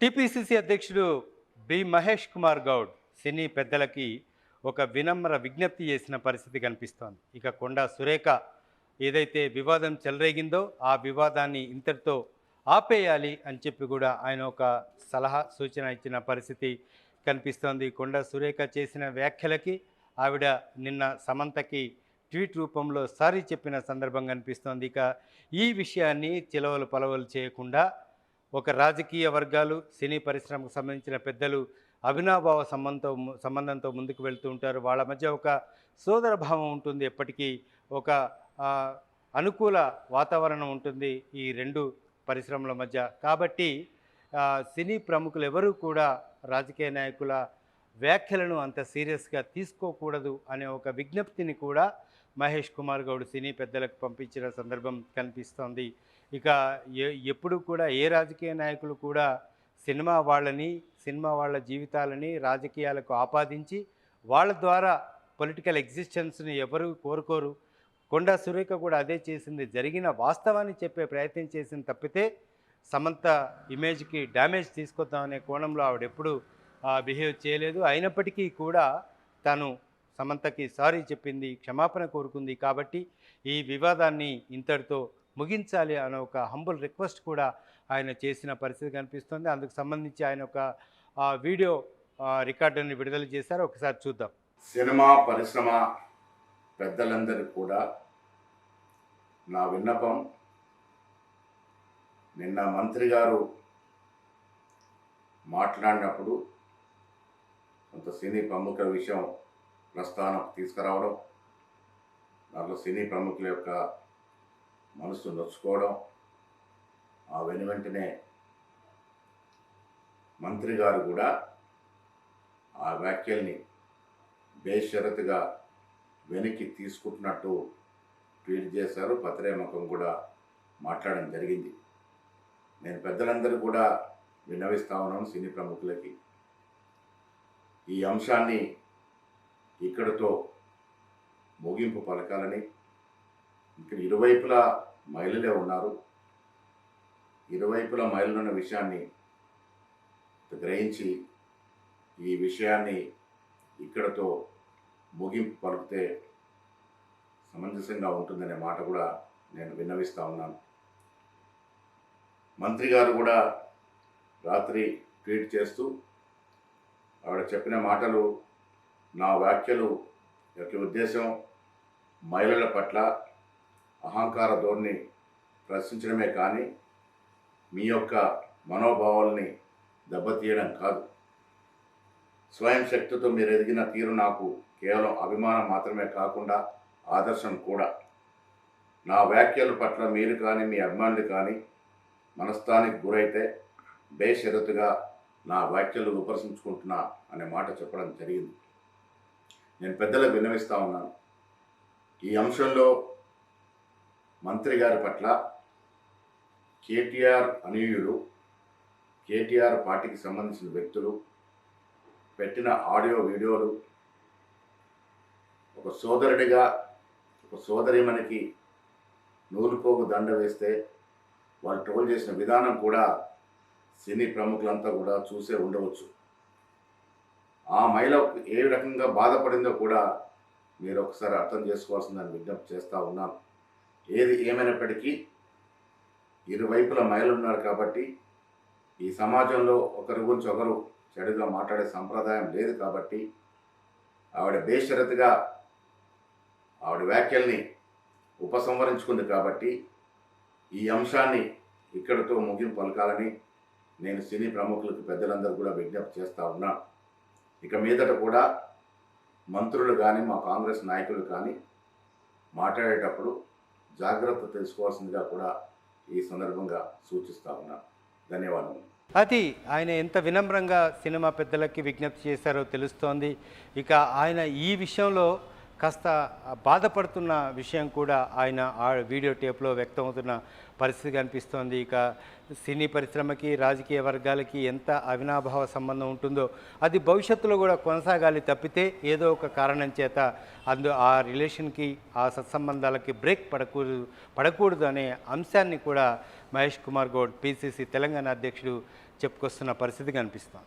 TPCC అధ్యక్షుడు B Mahesh Kumar Goud సినీ పెద్దలకి ఒక వినమ్ర విజ్ఞప్తి చేసిన పరిస్థితి కనిపిస్తోంది. ఇక కొండా సురేఖ ఏదైతే వివాదం చెలరేగిందో ఆ వివాదాన్ని ఇంతటితో ఆపేయాలి అని చెప్పి కూడా ఆయన ఒక సలహా సూచన ఇచ్చిన పరిస్థితి కనిపిస్తోంది. కొండా సురేఖ చేసిన వ్యాఖ్యలకి ఆవిడ నిన్న సమంతకి ట్వీట్ రూపంలో సారీ చెప్పిన సందర్భం కనిపిస్తోంది. ఇక ఈ విషయాన్ని చిలవలు పలవలు చేయకుండా ఒక రాజకీయ వర్గాలు సినీ పరిశ్రమకు సంబంధించిన పెద్దలు అభినాభావ సంబంధంతో సంబంధంతో ముందుకు వెళ్తూ ఉంటారు. వాళ్ళ మధ్య ఒక సోదర భావం ఉంటుంది. ఎప్పటికీ ఒక అనుకూల వాతావరణం ఉంటుంది ఈ రెండు పరిశ్రమల మధ్య. కాబట్టి సినీ ప్రముఖులు ఎవరూ కూడా రాజకీయ నాయకుల వ్యాఖ్యలను అంత సీరియస్గా తీసుకోకూడదు అనే ఒక విజ్ఞప్తిని కూడా మహేష్ కుమార్ గౌడ్ సినీ పెద్దలకు పంపించిన సందర్భం కనిపిస్తోంది. ఇక ఎ- ఎప్పుడు కూడా ఏ రాజకీయ నాయకులు కూడా సినిమా వాళ్ళని సినిమా వాళ్ళ జీవితాలని రాజకీయాలకు ఆపాదించి వాళ్ళ ద్వారా పొలిటికల్ ఎగ్జిస్టెన్స్ని ఎవరు కోరుకోరు. కొండా సురేఖ కూడా అదే చేసింది. జరిగిన వాస్తవాన్ని చెప్పే ప్రయత్నం చేసింది తప్పితే సమంత ఇమేజ్కి డ్యామేజ్ తీసుకొద్దామనే కోణంలో ఆవిడ ఎప్పుడు బిహేవ్ చేయలేదు. అయినప్పటికీ కూడా తను సమంతకి సారీ చెప్పింది క్షమాపణ కోరుకుంది కాబట్టి ఈ వివాదాన్ని ఇంతటితో ముగించాలి అనే ఒక హంబుల్ రిక్వెస్ట్ కూడా ఆయన చేసిన పరిస్థితి కనిపిస్తుంది. అందుకు సంబంధించి ఆయన ఒక వీడియో రికార్డుని విడుదల చేశారు. ఒకసారి చూద్దాం. సినిమా పరిశ్రమ పెద్దలందరికీ కూడా నా విన్నపం నిన్న మంత్రి గారు మాట్లాడినప్పుడు కొంత సినీ ప్రముఖుల విషయం ప్రస్థానం తీసుకురావడం దాంట్లో సినీ ప్రముఖుల యొక్క మనసు నొచ్చుకోవడం ఆ వెను వెంటనే మంత్రి గారు కూడా ఆ వ్యాఖ్యల్ని బేషరతుగా వెనక్కి తీసుకుంటున్నట్టు ట్వీట్ చేశారు. పత్రేముఖం కూడా మాట్లాడడం జరిగింది. నేను పెద్దలందరూ కూడా విన్నవిస్తా ఉన్నాను సినీ ప్రముఖులకి. ఈ అంశాన్ని ఇక్కడితో ముగింపు పలకాలని ఇక్కడ ఇరువైపులా మహిళలే ఉన్నారు. ఇరువైపులా మహిళలు ఉన్న విషయాన్ని గ్రహించి ఈ విషయాన్ని ఇక్కడతో ముగింపు పలికితే సమంజసంగా ఉంటుందనే మాట కూడా నేను విన్నవిస్తా ఉన్నాను. మంత్రి గారు కూడా రాత్రి ట్వీట్ చేస్తూ ఆవిడ చెప్పిన మాటలు నా వ్యాఖ్యలు యొక్క ఉద్దేశం మహిళల పట్ల అహంకార ధోరణి ప్రశ్నించడమే కానీ మీ యొక్క మనోభావాల్ని దెబ్బతీయడం కాదు. స్వయం శక్తితో మీరు ఎదిగిన తీరు నాకు కేవలం అభిమానం మాత్రమే కాకుండా ఆదర్శం కూడా. నా వ్యాఖ్యల పట్ల మీరు కానీ మీ అభిమానులు కానీ మనస్థానికి గురైతే బేషరతుగా నా వ్యాఖ్యలు విమర్శించుకుంటున్నా అనే మాట చెప్పడం జరిగింది. నేను పెద్దలకు విన్నవిస్తా ఉన్నాను. ఈ అంశంలో మంత్రి గారి పట్ల కేటీఆర్ అనుయులు కేటీఆర్ పార్టీకి సంబంధించిన వ్యక్తులు పెట్టిన ఆడియో వీడియోలు ఒక సోదరుడిగా ఒక సోదరి మనకి నూలుపోగు దండ వేస్తే వాళ్ళు ట్రోల్ చేసిన విధానం కూడా సినీ ప్రముఖులంతా కూడా చూసే ఉండవచ్చు. ఆ మహిళ ఏ రకంగా బాధపడిందో కూడా మీరు ఒకసారి అర్థం చేసుకోవాల్సిందని విజ్ఞప్తి చేస్తూ ఉన్నాను. ఏది ఏమైనప్పటికీ ఇరువైపుల మహిళలు ఉన్నారు కాబట్టి ఈ సమాజంలో ఒకరి గురించి ఒకరు చెడుగా మాట్లాడే సంప్రదాయం లేదు కాబట్టి ఆవిడ బేషరతుగా ఆవిడ వ్యాఖ్యల్ని ఉపసంహరించుకుంది కాబట్టి ఈ అంశాన్ని ఇక్కడితో ముగింపు పలకాలని నేను సినీ ప్రముఖులకు పెద్దలందరూ కూడా విజ్ఞప్తి చేస్తూ ఉన్నా. ఇక మీదట కూడా మంత్రులు కానీ మా కాంగ్రెస్ నాయకులు కానీ మాట్లాడేటప్పుడు జాగ్రత్త తెలుసుకోవాల్సిందిగా కూడా ఈ సందర్భంగా సూచిస్తా ఉన్నా. ధన్యవాదములు. అది ఆయన ఎంత వినమ్రంగా సినిమా పెద్దలకి విజ్ఞప్తి చేశారో తెలుస్తోంది. ఇక ఆయన ఈ విషయంలో కాస్త బాధపడుతున్న విషయం కూడా ఆయన ఆ వీడియో టేప్లో వ్యక్తమవుతున్న పరిస్థితి కనిపిస్తోంది. ఇక సినీ పరిశ్రమకి రాజకీయ వర్గాలకి ఎంత అవినాభావ సంబంధం ఉంటుందో అది భవిష్యత్తులో కూడా కొనసాగాలి తప్పితే ఏదో ఒక కారణం చేత అందు ఆ రిలేషన్కి ఆ సత్సంబంధాలకి బ్రేక్ పడకూడదు పడకూడదు అనే అంశాన్ని కూడా మహేష్ కుమార్ గౌడ్ పిసిసి తెలంగాణ అధ్యక్షుడు చెప్పుకొస్తున్న పరిస్థితి కనిపిస్తోంది.